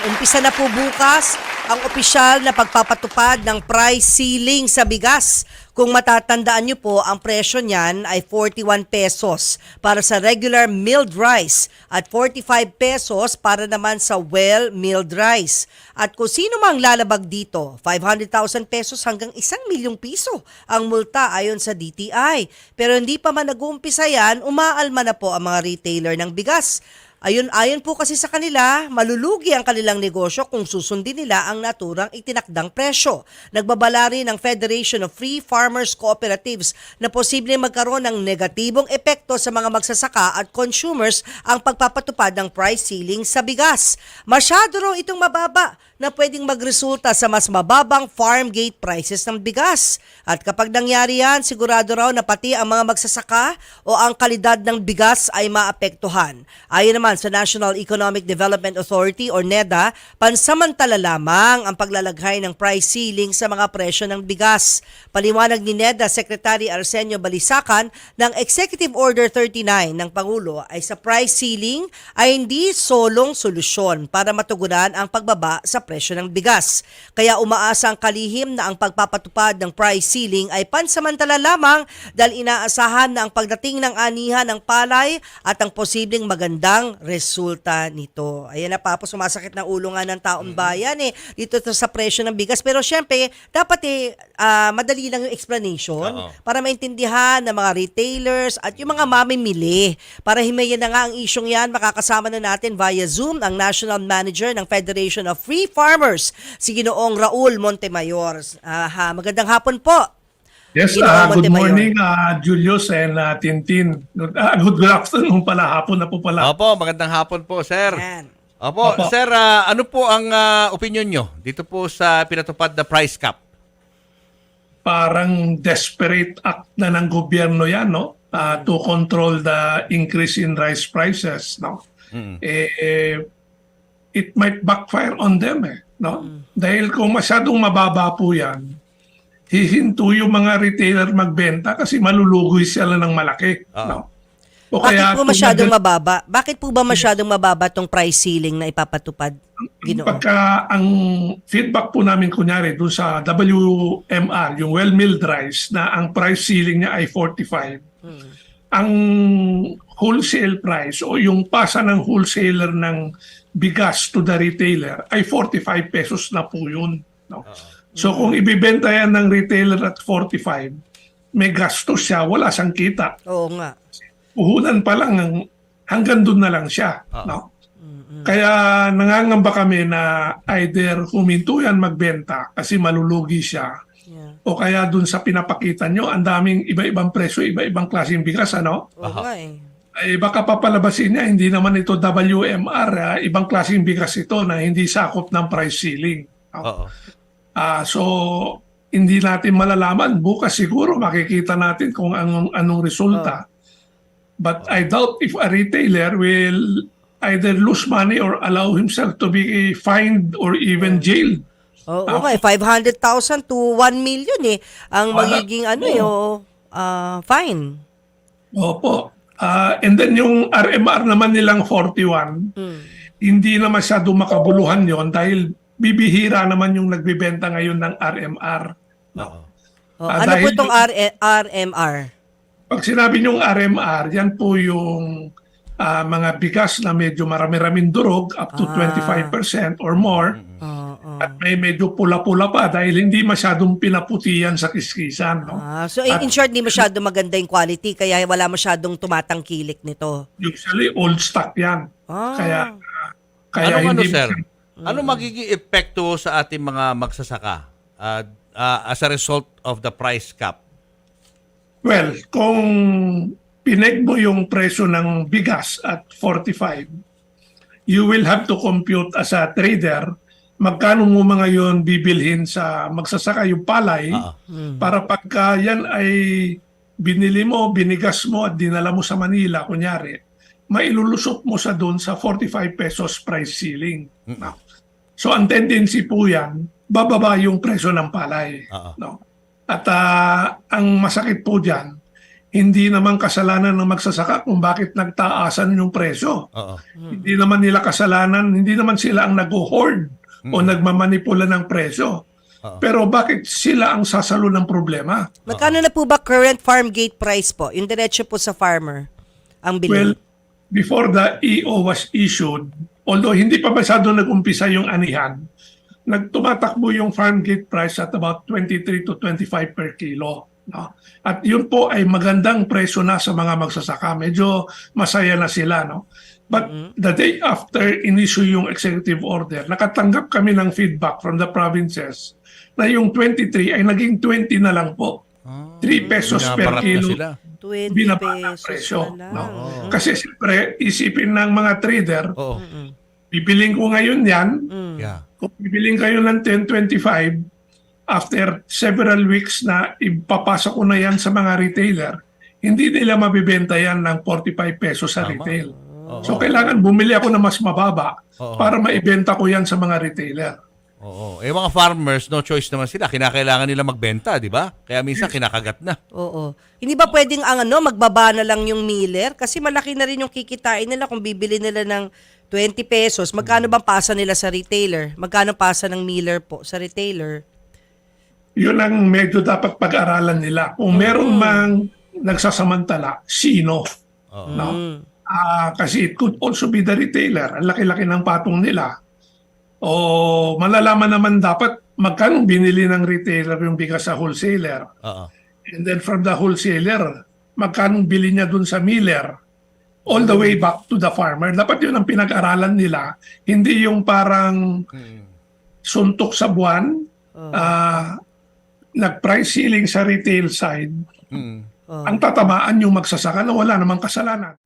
Umpisa na po bukas ang opisyal na pagpapatupad ng price ceiling sa bigas. Kung matatandaan nyo po, ang presyo niyan ay 41 pesos para sa regular milled rice at 45 pesos para naman sa well milled rice. At kung sino mang lalabag dito, 500,000 pesos hanggang 1 milyong piso ang multa ayon sa DTI. Pero hindi pa man nag-uumpisa yan, umaalma na po ang mga retailer ng bigas. Ayun, ayon po kasi sa kanila, malulugi ang kanilang negosyo kung susundin nila ang naturang itinakdang presyo. Nagbabala rin ng Federation of Free Farmers Cooperatives na posible magkaroon ng negatibong epekto sa mga magsasaka at consumers ang pagpapatupad ng price ceiling sa bigas. Masyado raw itong mababa na pwedeng magresulta sa mas mababang farm gate prices ng bigas. At kapag nangyari yan, sigurado raw na pati ang mga magsasaka o ang kalidad ng bigas ay maapektuhan. Ayon naman sa National Economic Development Authority or NEDA, pansamantala lamang ang paglalagay ng price ceiling sa mga presyo ng bigas. Paliwanag ni NEDA Secretary Arsenio Balisacan ng Executive Order 39 ng Pangulo ay sa price ceiling ay hindi solong solusyon para matugunan ang pagbaba sa presyo ng bigas. Kaya umaasa ang kalihim na ang pagpapatupad ng price ceiling ay pansamantala lamang dahil inaasahan na ang pagdating ng anihan ng palay at ang posibleng magandang resulta nito. Ayan na pa po, sumasakit na ulo nga ng taong bayan eh, dito to sa presyo ng bigas. Pero syempre, dapat eh, ah, madali lang yung explanation Oo. para maintindihan ng mga retailers at yung mga mamimili. Para himayin na nga ang isyong yan, makakasama na natin via Zoom ang National Manager ng Federation of Free Farmers, si Ginoong Raul Montemayor. Aha, magandang hapon po. Yes, ah, good morning uh, Julius and uh, Tintin. Good, ah, good afternoon pala, hapon na po pala. Opo, magandang hapon po, sir. Yan. Opo, Opo. sir, ah, ano po ang ah, opinion nyo dito po sa pinatupad na price cap? Parang desperate act na ng gobyerno yan, no? Ah, to control the increase in rice prices, no? Eh, eh, it might backfire on them, eh, no? Dahil kung masyadong mababa po yan, hihinto yung mga retailer magbenta kasi malulugoy sila ng malaki, Oo. no? O Bakit po masyadong nag- mababa? Bakit po ba masyadong mababa tong price ceiling na ipapatupad? Ginoo. Pagka ang feedback po namin kunyari doon sa WMR, yung well-milled rice, na ang price ceiling niya ay 45. Ang wholesale price o yung pasa ng wholesaler ng bigas to the retailer ay 45 pesos na po yun. No? So kung ibibenta yan ng retailer at 45, may gastos siya, wala siyang kita Oo nga. puhunan pa lang ang- hanggang doon na lang siya. Oo. No? Kaya nangangamba kami na either huminto yan magbenta kasi malulugi siya Yeah. o kaya doon sa pinapakita nyo, ang daming iba-ibang presyo, iba-ibang klaseng bigas, ano? Oo nga eh. Baka papalabasin niya, hindi naman ito WMR, ah, ibang klaseng bigas ito na hindi sakop ng price ceiling. no? Oo. Ah, so, hindi natin malalaman. Bukas siguro makikita natin kung anong, anong resulta. But I doubt if a retailer will either lose money or allow himself to be fined or even jailed. Oo nga eh. 500,000 to 1 million eh. Ang magiging ano eh, oh, ah, fine. Opo. Ah, and then yung RMR naman nilang 41, Hmm. hindi na masyado makabuluhan yon dahil bibihira naman yung nagbibenta ngayon ng RMR. Oo. Oh, Ah, ano po itong yung- R- RMR? Pag sinabi niyong RMR, yan po yung ah, mga bigas na medyo marami-raming durog, up to Ah. 25% or more. Oo, oo. At may medyo pula-pula pa dahil hindi masyadong pinaputi yan sa kiskisan. No? Ah, so in, in short, di masyado maganda yung quality kaya wala masyadong tumatangkilik nito. Usually old stock yan. Ah. Kaya, kaya ano, hindi sir? Ano magiging epekto sa ating mga magsasaka ah, ah, as a result of the price cap? Well, kung pineg mo yung presyo ng bigas at 45, you will have to compute as a trader magkano mo mga yon bibilhin sa magsasaka yung palay Oo. para pagka yan ay binili mo, binigas mo at dinala mo sa Manila, kunyari, mailulusot mo sa doon sa 45 pesos price ceiling. No? So ang tendency po yan, bababa yung presyo ng palay. Oo. No? At ah, ang masakit po dyan, hindi naman kasalanan ng magsasaka kung bakit nagtaasan yung presyo. Oo. Hindi naman nila kasalanan, hindi naman sila ang nag-hoard o nagmamanipula ng presyo. Oo. Pero bakit sila ang sasalo ng problema? Magkano na po ba current farm gate price po? Yung diretso po sa farmer ang Well, bili. Before the EO was issued, although hindi pa masyado nag-umpisa yung anihan, nagtumatakbo yung farm gate price at about 23 to 25 per kilo. No? At yun po ay magandang presyo na sa mga magsasaka. Medyo masaya na sila. No? But the day after in-issue yung executive order, nakatanggap kami ng feedback from the provinces na yung 23 ay naging 20 na lang po. 3 pesos per na kilo sila. 20 binaba ang pesos presyo. na lang. No? Kasi siyempre, isipin ng mga trader, Oo. bibiling ko ngayon yan, Mm. Yeah. kung bibiling kayo ng 10.25, after several weeks na ipapasok ko na yan sa mga retailer, hindi nila mabibenta yan ng 45 pesos sa Tama. retail. Oo. So kailangan bumili ako na mas mababa Oo. para maibenta ko yan sa mga retailer. Oo. Eh mga farmers, no choice naman sila. Kinakailangan nila magbenta, di ba? Kaya minsan kinakagat na. Oo. Hindi ba pwedeng ang ano, magbaba na lang yung miller? Kasi malaki na rin yung kikitain nila kung bibili nila ng 20 pesos. Magkano bang pasa nila sa retailer? Magkano pasa ng miller po sa retailer? Yun ang medyo dapat pag-aralan nila. Kung meron mang nagsasamantala, sino? Oo. No? Mm. Ah, kasi it could also be the retailer. Ang laki-laki ng patong nila. O malalaman naman dapat magkano binili ng retailer yung bigas sa wholesaler. Oo. And then from the wholesaler, magkano bili niya dun sa miller. All the way back to the farmer. Dapat yun ang pinag-aralan nila. Hindi yung parang suntok sa buwan, ah, nag-price ceiling sa retail side. Oh. Ang tatamaan yung magsasaka na wala namang kasalanan.